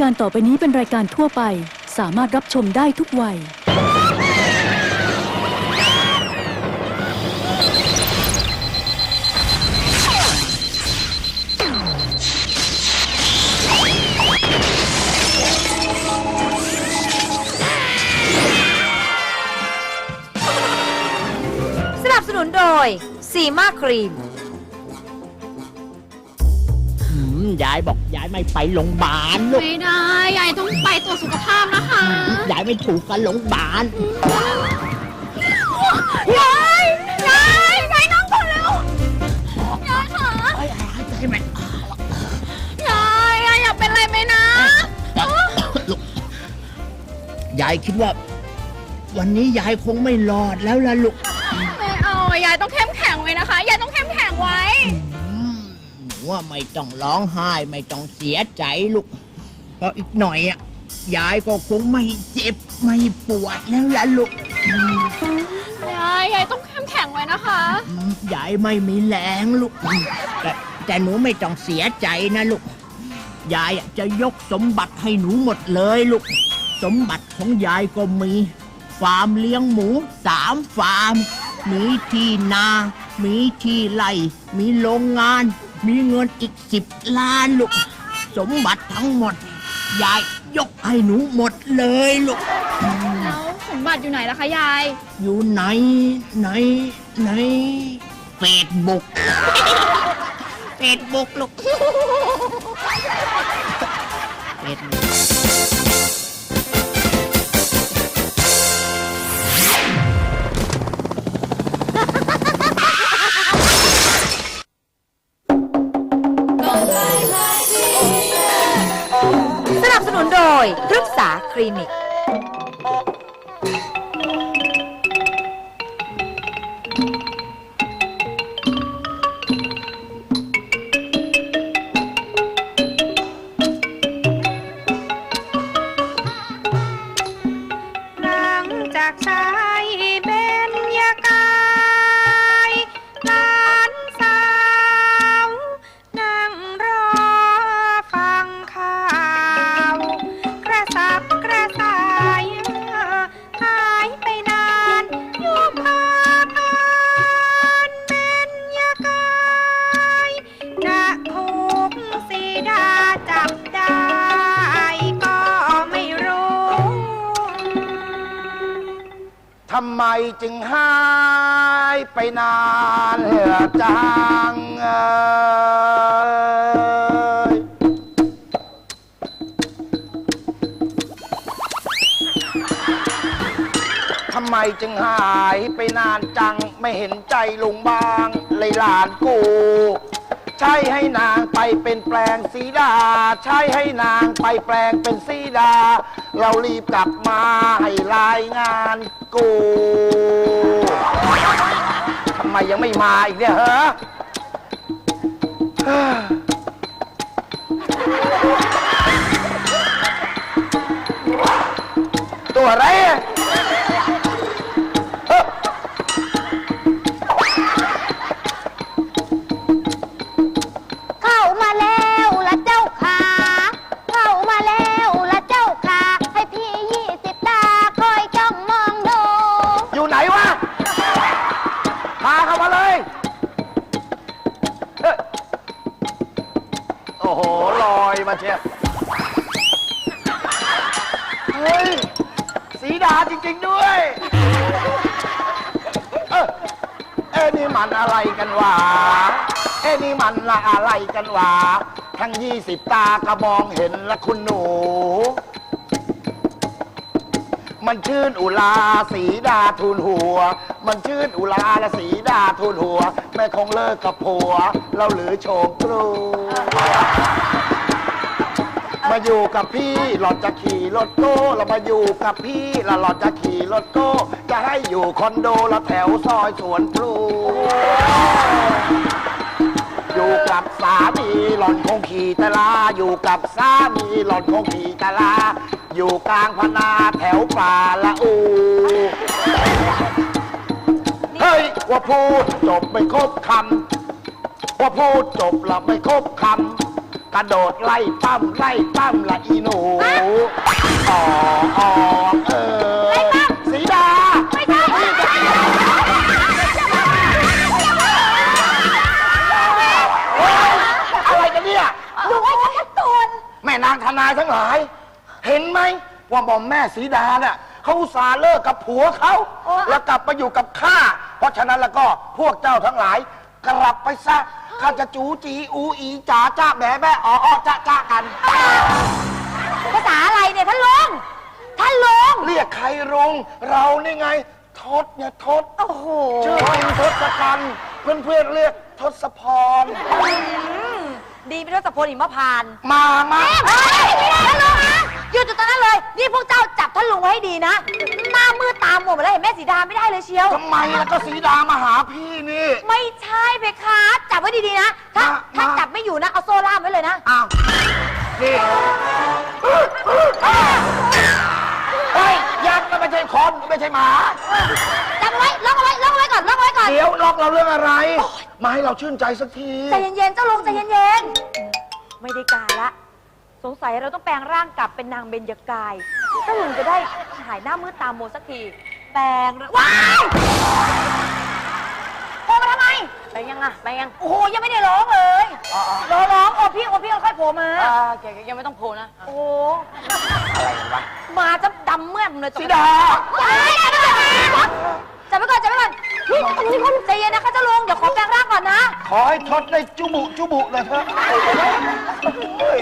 การต่อไปนี้เป็นรายการทั่วไป สามารถรับชมได้ทุกวัย สนับสนุนโดยซีมาครีม ยายบอกยายไม่ไปโรงพยาบาลลูกไม่ได้ยายต้องไปตรวจสุขภาพนะคะยายไม่ถูกกันโรงพยาบาลยายยายยายนั่งก่อนเร็วยายค่ะเอ้ยให้มันยายยายอยากเป็นอะไรไหมนะลูกยายคิดว่า วันนี้ยายคงไม่รอดแล้วล่ะลูก ว่าไม่ต้องร้องไห้ไม่ต้องเสียใจลูกเพราะอีกหน่อยอะยายก็คงไม่เจ็บไม่ปวดแล้วล่ะลูกยายยายต้องเข้มแข็งไว้นะคะอืมยายไม่มีแรงลูกอืมแต่แต่หนูไม่ต้องเสียใจนะลูกยายอะจะยกสมบัติให้หนูหมดเลยลูก สมบัติของยายก็มี ฟาร์มเลี้ยงหมูสามฟาร์ม มีที่นา มีที่ไร่มีโรงงาน มีเงินอีกสิบล้านลูก สมบัติทั้งหมด ยายยกให้หนูหมดเลยลูก แล้วสมบัติอยู่ไหนล่ะคะยาย อยู่ในในในเฟซบุ๊กเฟซบุ๊กลูก ง จึงหายไปนานเหลือจังเอยทำไมจึงหายไปนานจังไม่เห็นใจลุงบางเลยหลานกู ใช่ให้นางไปเป็นแปลงสีดา ใช่ให้นางไปแปลงเป็นสีดา เรารีบกลับมาให้รายงานกูทำไมยังไม่มาอีกเนี่ยเหรอตัวอะไรอะ เฮ้ย สีดาจริง ๆ ด้วย เออเอ้นี่มันอะไรกันวะ เอ้นี่มันละอะไรกันวะ ทั้งยี่สิบตากระมองเห็นละคุณหนู มันชื่นอุลาสีดาทูลหัว มันชื่นอุลาและสีดาทูลหัว แม่คงเลิกกับผัว เราหรือโฉมกรู มาอยู่กับพี่หลอดจะขี่รถโก้เรามาอยู่กับพี่ล้วหลอดจะขี่รถโก้ จะให้อยู่คอนโดแล้วแถวซอยสวนพลูอยู่กับสามีหล่อนคงขี่ตะลา อยู่กับสามีหล่อนคงขี่ตะลา อยู่กลางพนาแถวป่าละอู เฮ้ย ว่าพูดจบไม่ครบคำว่าพูดจบแล้วไม่ครบคำ กระโดดไล่ปั้มไล่ปั้มละอีหนูออกออกเออสีดาไม่ใช่อะไรกันเนี่ยดูไอ้กระตูนแม่นางทนายทั้งหลาย เห็นไหมว่าบอมแม่สีดาเนี่ยเขาสาเลิกกับผัวเขา แล้วกลับมาอยู่กับข้า เพราะฉะนั้นแล้วก็พวกเจ้าทั้งหลายกลับไปซะ ข้าจะจูจีอูอีจ๋าจ้าแหม่แม่อ๋ออจ้าจ้ากัน ภาษาอะไรเนี่ยท่านลุงท่านลุงเรียกใครรุงเรานี่ไง ทศเนี่ยทศ โอ้โหชื่อจริงทศกัณฐ์เพื่อนเพื่อนๆเรียกทศพรดีไม่รู้สะพลหิมพานต์มามาเฮ้ยไม่ได้ท่านลุงนะหยุดจุดตรงนั้นเลย นี่พวกเจ้าจับท่านลุงไว้ให้ดีนะหน้ามืดตาหมดหมดแล้วเห็นแม่สีดาไม่ได้เลยเชียว ทำไมแล้วก็สีดามาหาพี่นี่ ไม่ใช่เพคะจั บไว้ดีๆนะ ถ้ามาถ้ามา จับไม่อยู่นะ เอาโซ่ล่ามไว้เลยนะอ้าวนี่เฮ้ยยักษ์มันไม่ใช่คนไม่ใช่หมา จับเอาไว้ล็อกเอาไว้ล็อกเอาไว้ก่อนล็อกเอาไว้ก่อน เดี๋ยวล็อกเราเรื่องอะไร มาให้เราชื่นใจสักที ใจเย็นๆ เจ้าลุงใจเย็นๆ ไม่ได้การละ สงสัยเราต้องแปลงร่างกลับเป็นนางเบญจกายเจ้าลุงจะได้หายหน้ามืดตาโมสักที แปลงร่างว้ายโผล่มาทำไมแปลง ยังอะแปลงยังโอ้โหยังไม่ได้ร้องเลยรอร้องโอ้พี่โอ้พี่ค่อยๆโผล่มา อ่าแกยังไม่ต้องโผล่นะ โอ้โหอะไรกันวะมาจะดำเมื่อมเลยสีดาว้ายจับไปก่อนจับไปก่อนจับไปก่อนพี่ใจเย็นนะคะเจ้าลุงเดี๋ยวขอแปลงร่างก่อนนะ ขอให้ทศได้จุบุจุบุเลยเถอะเฮ้ย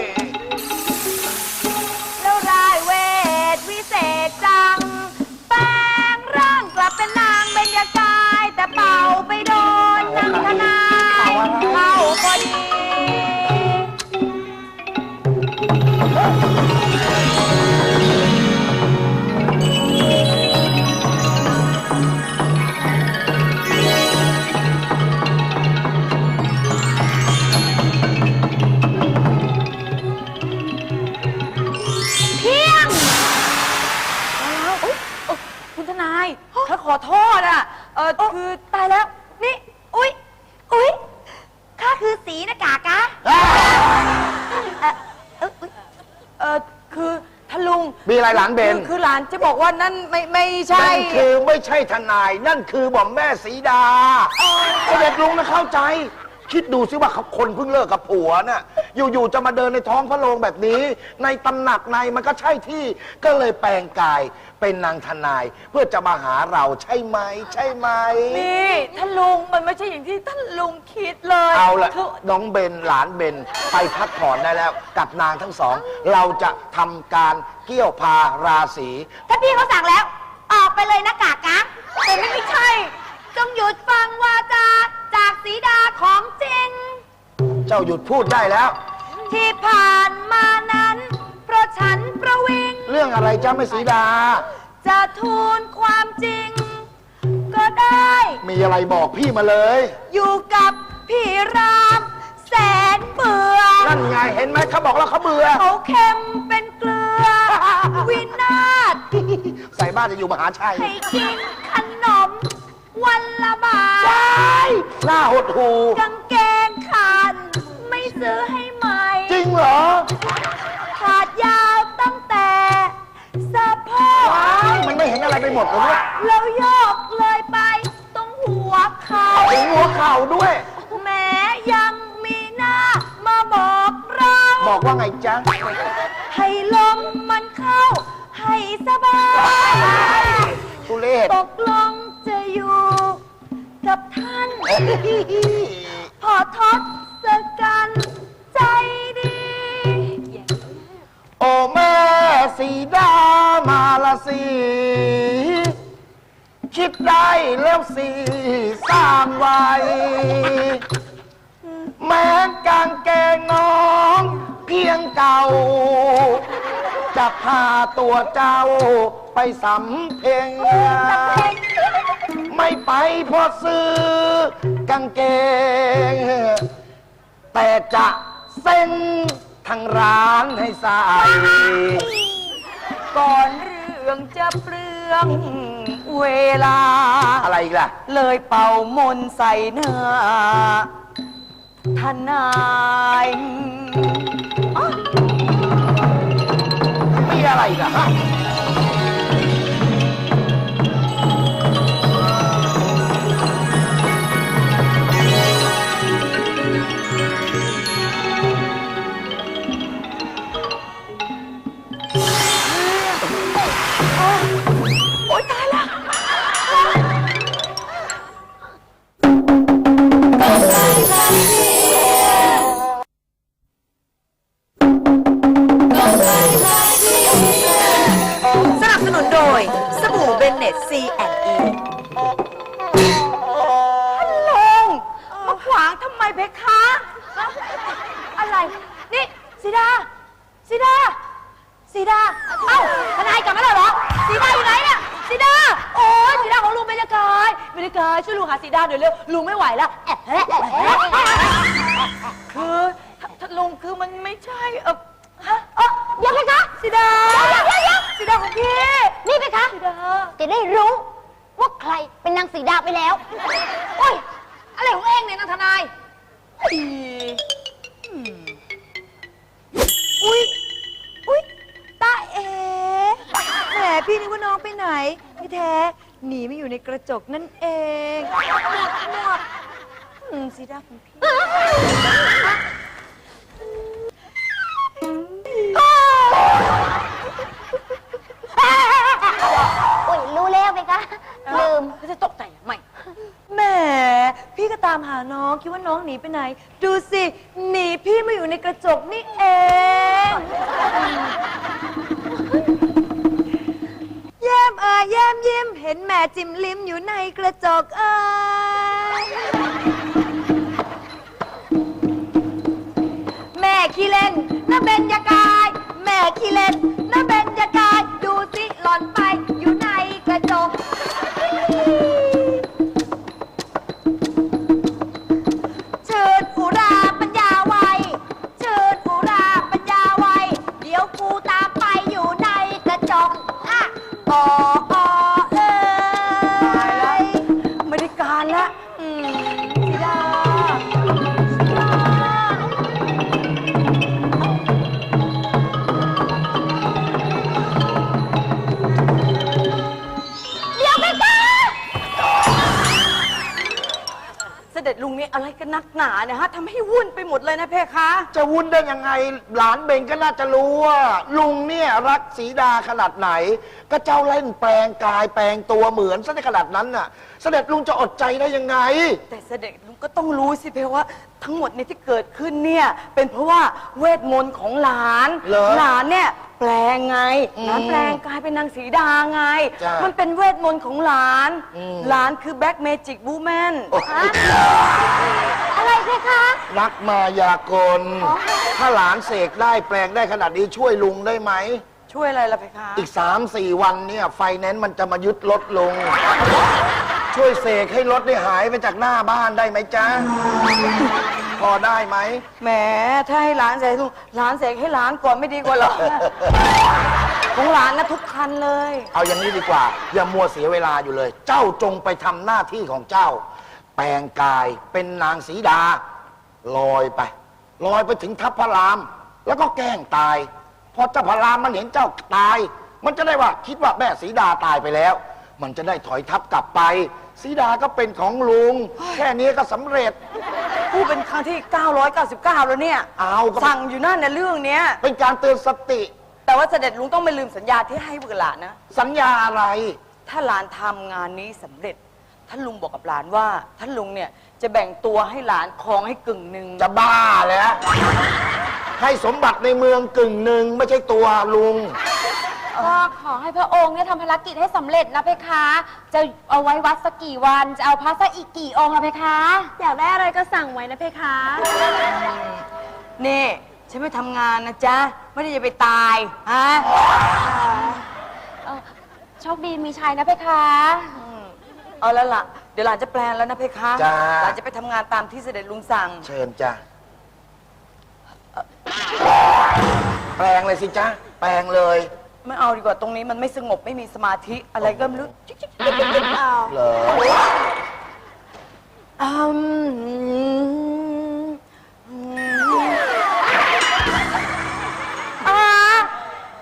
อโทษอะ เออโอ้คือตายแล้ว นี่ อุ๊ย อุ๊ย ข้าคือสีหนากากะเอ่อเอยอุ๊ยเออคือท่านลุงมีอะไรหลานเบน คือคือหลานจะบอกว่านั่นไม่ไม่ใช่ นั่นคือไม่ใช่ทนาย นั่นคือบ่อมแม่สีดาไอเด็กลุงนะเข้าใจ คิดดูซิว่าเขาคนเพิ่งเลิกกับผัวน่ะ อยู่ๆจะมาเดินในท้องพระโรงแบบนี้ ในตำหนักในมันก็ใช่ที่ ก็เลยแปลงกายเป็นนางทนาย เพื่อจะมาหาเราใช่ไหม ใช่ไหม นี่ท่านลุงมันไม่ใช่อย่างที่ท่านลุงคิดเลยเอาละคือน้องเบนหลานเบนไปพักผ่อนได้แล้วกับนางทั้งสอง เราจะทำการเกี่ยวพาราศีถ้าพี่เขาสั่งแล้ว ออกไปเลยหนากากะแต่ไม่ไม่ใช่ จงหยุดฟังวาจา จากสีดาของจริง เจ้าหยุดพูดได้แล้ว ที่ผ่านมานั้น เพราะฉันประวิง เรื่องอะไรจ้าไม่สีดา จะทูลความจริง ก็ได้ มีอะไรบอกพี่มาเลย อยู่กับพี่รามแสนเบื่อนั่นไงเห็นไหมเขาบอกแล้วเขาเบื่อ เขาเค็มเป็นเกลือ วินาศใส่บ้านจะอยู่มหาชัยให้กินขนม วันละบาทหน้าหดหูกางเกงขาด ไม่ซื้อให้ใหม่ จริงเหรอ ขาดยาวตั้งแต่สะโพกว้ายมันไม่เห็นอะไรไปหมดเลยเนี่ยแล้วโยกเลยไปตรงหัวเขา ถึงหัวเข่าด้วย แม้ยังมีหน้ามาบอกเรา บอกว่าไงจ๊ะ ให้ลมมันเข้า ให้สบาย ทุเรศตกลงจะอยู่ กับท่าน พอทศกัณฐ์ใจดีโอ้แม่สีดามาละสิคิดได้แล้วสิสร้างไว้ แม้กางเกงน้องเพียงเก่า จะพาตัวเจ้าไปสำเพ็ง ไม่ไปเพราะซื้อกางเกง แต่จะเส้นทางร้านให้ใส่ ก่อนเรื่องจะเปลืองเวลา อะไรอีกล่ะ เลยเป่ามนต์ใส่เนื้อทนายมีอะไรอีกล่ะฮะ จกายเบญจกายช่วยลุงหาสีดาหน่อยเร็วลุงไม่ไหวแล้วแอะแอะแอะแอะคือท่านลุงคือมันไม่ใช่เออฮะเออเดี๋ยวเพคะสีดาเดี๋ยวเดี๋ยวเดี๋ยวสีดาของพี่นี่ไปคะ สีดาจะได้รู้ว่าใครเป็นนางสีดาไปแล้ว โอ้ย อะไรของเองเนี่ยนางทนาย อีอืมอุ้ยอุ้ยตาเอ๋แหมพี่นึกว่าน้องไปไหนที่แท้ หนีไม่อยู่ในกระจกนั่นเองหมดหมดอืมสีดาของพี่โอ้ยรู้แล้วไปคะลืมจะตกใจทำไมแหมพี่ก็ตามหาน้องคิดว่าน้องหนีไปไหน ดูสิ หนีพี่มาอยู่ในกระจกนี่เอง ห็นแม่จิ้มลิ้มอยู่ในกระจกเอ่ยแม่ขี้เล่นนะเบญจกาย แม่ขี้เล่นนะเบ กันนักหนาเนี่ยฮะทำให้วุ่นไปหมดเลยนะเพคะ จะวุ่นได้ยังไงหลานเบงก็น่าจะรู้ว่าลุงเนี่ยรักสีดาขนาดไหน ก็เจ้าเล่นแปลงกายแปลงตัวเหมือนซะในขนาดนั้นน่ะ เสด็จลุงจะอดใจได้ยังไง แต่เสด็จลุงก็ต้องรู้สิเพว่าทั้งหมดเนี่ยที่เกิดขึ้นเนี่ยเป็นเพราะว่าเวทมนต์ของหลานเหรอ หลานเนี่ย แปลงไงอืมหลานแปลงกลายเป็นนางสีดาไง จ้ะมันเป็นเวทมนต์ของหลาน อืม หลานคือแบ็กเมจิกบูแมนโอ้ยอะไรเพคะรักมายากล ถ้าหลานเสกได้แปลงได้ขนาดนี้ช่วยลุงได้ไหม ช่วยอะไรล่ะเพคะ อีกสามสี่วันเนี่ยไฟแนนซ์มันจะมายึดรถลงช่วยเสกให้รถได้หายไปจากหน้าบ้านได้ไหมจ๊ะ พอได้ไหม แหมถ้าให้หลานเสกลุงหลานเสกให้หลานก่อนไม่ดีกว่าเหรอ ของหลานนะทุกคันเลย เอาอย่างนี้ดีกว่า อย่ามัวเสียเวลาอยู่เลย เจ้าจงไปทำหน้าที่ของเจ้า แปลงกายเป็นนางสีดา ลอยไป ลอยไปถึงทัพพระราม แล้วก็แกล้งตาย พอเจ้าพระรามมันเห็นเจ้าตาย มันจะได้ว่าคิดว่าแม่สีดาตายไปแล้ว มันจะได้ถอยทัพกลับไป สีดาก็เป็นของลุง แค่นี้ก็สำเร็จ ผู้เป็นครั้งที่ 999 แล้วเนี่ย เอาก็สั่งอยู่นั่นในะเรื่องเนี้ย เป็นการเตือนสติ แต่ว่าเสด็จลุงต้องไม่ลืมสัญญาที่ให้กับหลานนะ สัญญาอะไร ถ้าหลานทำงานนี้สำเร็จ ท่านลุงบอกกับหลานว่า ท่านลุงเนี่ยจะแบ่งตัวให้หลานครองให้กึ่งหนึ่งจะบ้าแล้ว ให้สมบัติในเมืองกึ่งหนึ่งไม่ใช่ตัวลุง ก็ขอให้พระองค์เนี่ยทำภารกิจให้สำเร็จนะเพคะ จะเอาไว้วัดสักกี่วัน จะเอาพระสักอีกกี่องค์ละเพคะ อยากได้อะไรก็สั่งไว้นะเพคะ นี่ ฉันไม่ทำงานนะจ๊ะ ไม่ได้จะไปตายฮะเอ่อโชคดีมีชัยนะเพคะ อืมเอาแล้วล่ะ เดี๋ยวหลานจะแปลงแล้วนะเพคะจ้า หลานจะไปทำงานตามที่เสด็จลุงสั่ง เชิญจ้ะ แปลงเลยสิจ๊ะแปลงเลย ไม่เอาดีกว่าตรงนี้มันไม่สงบไม่มีสมาธิอะไรก็ไม่รู้จิ๊กจิ๊กจิ๊กจิ๊กจิ๊กเอาเหรออืมอ๋อ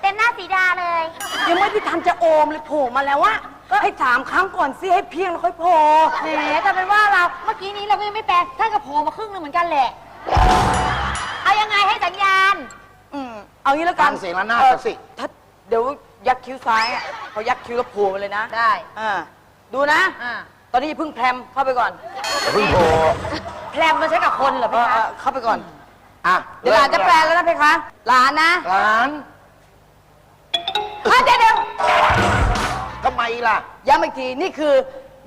เต็มหน้าสีดาเลย ยังไม่ได้ทันจะโอมเลยโผล่มาแล้ววะให้ถามครั้งก่อนสิให้เพียงแล้วค่อยโผล่แหมแต่เป็นว่าเราเมื่อกี้นี้เราก็ยังไม่แปลท่านกับโผล่มาครึ่งหนึงเหมือนกันแหละ เอายังไงให้สัญญาณ อืมเอางี้แล้วกันฟังเสียงระนาดเอ่อก่อนสิ ถ้า เดี๋ยวยักคิ้วซ้ายอะพอยักคิ้วแล้วโผล่มาเลยนะได้ อ่าดูนะ อ่าตอนนี้อย่าเพิ่งแพรมเข้าไปก่อนอย่าเพิ่งโผล่แพรมมันใช้กับคนเหรอพี่คะเข้าไปก่อน อะเดี๋ยวหลานจะแปลแล้วนะเพคะหลานนะหลานอะเดี๋ยวเดี๋ยวทำไมล่ะ ย้ำอีกทีนี่คือ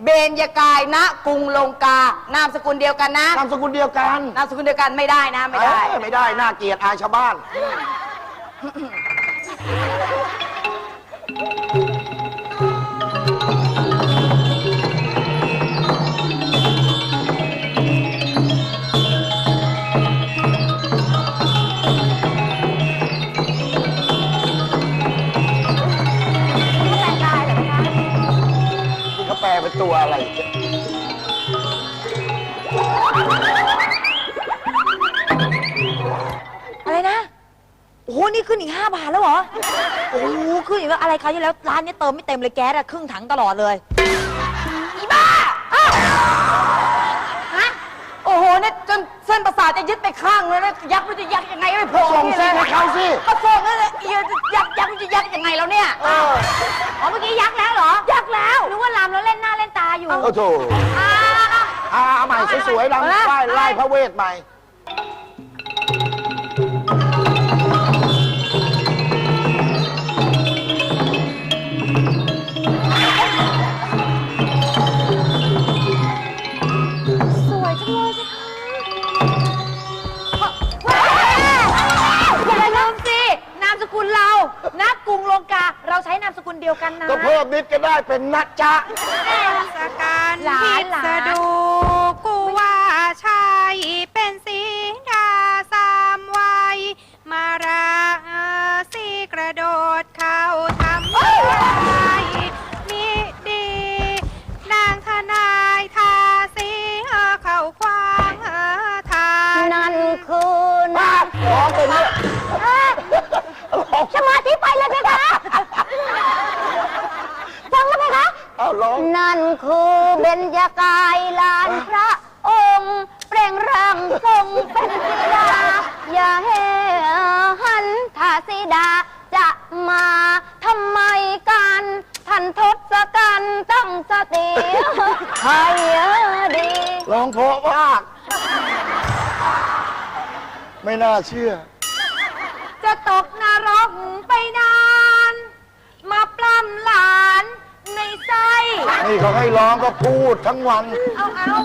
เบญยกายณกรุงลงกา นามสกุลเดียวกันนะ นามสกุลเดียวกันนามสกุลเดียวกันไม่ได้นะไม่ได้ เอ้ยไม่ได้ น่าเกลียดอายชาวบ้านนี่ บาทแล้วเหรอ โอ้โหขึ้นอีกแล้วอะไรคราวที่แล้วร้านนี้เติมไม่เต็มเลยแก๊สอะครึ่งถังตลอดเลย อีบ้าอ้าวฮะ โอ้โหเนี่ยจนเส้นประสาทจะยึดไปข้างเลยนะยักษ์มันจะยักยังไงไม่โผล่ส่งนี่เส้เลยนให้เขาสิก็ส่งนั่นแหละเอียจะยักยักษ์มันจะยักยังไงแล้วเนี่ยเอออ๋อเมื่อกี้ยักแล้วเหรอ ยักแล้วนึกว่าลำแล้วเล่นหน้าเล่นตาอยู่ โอ้โถอ่า อ่าเอาใหม่สวยๆลำไล่ไล่พระเวทใหม่ นักกรุงลงกาเราใช้นามสกุลเดียวกันนะก็เพิ่มนิดก็ได้เป็นนัจจ๊ะสการหลานพิหลานสดู คือเบญจกายลานพระองค์ เปล่งร่างทรงเป็นสีดา อย่าให้หันถ้าสีดาจะมาทำไมกันท่านทศกัณฐ์ตั้งสติให้ดีร้องเพราะมาก ไม่น่าเชื่อ จะตกนรกไปนาน มาปล้ำหลาน ใจ นี่เขาให้ร้องก็พูดทั้งวัน เอาเอา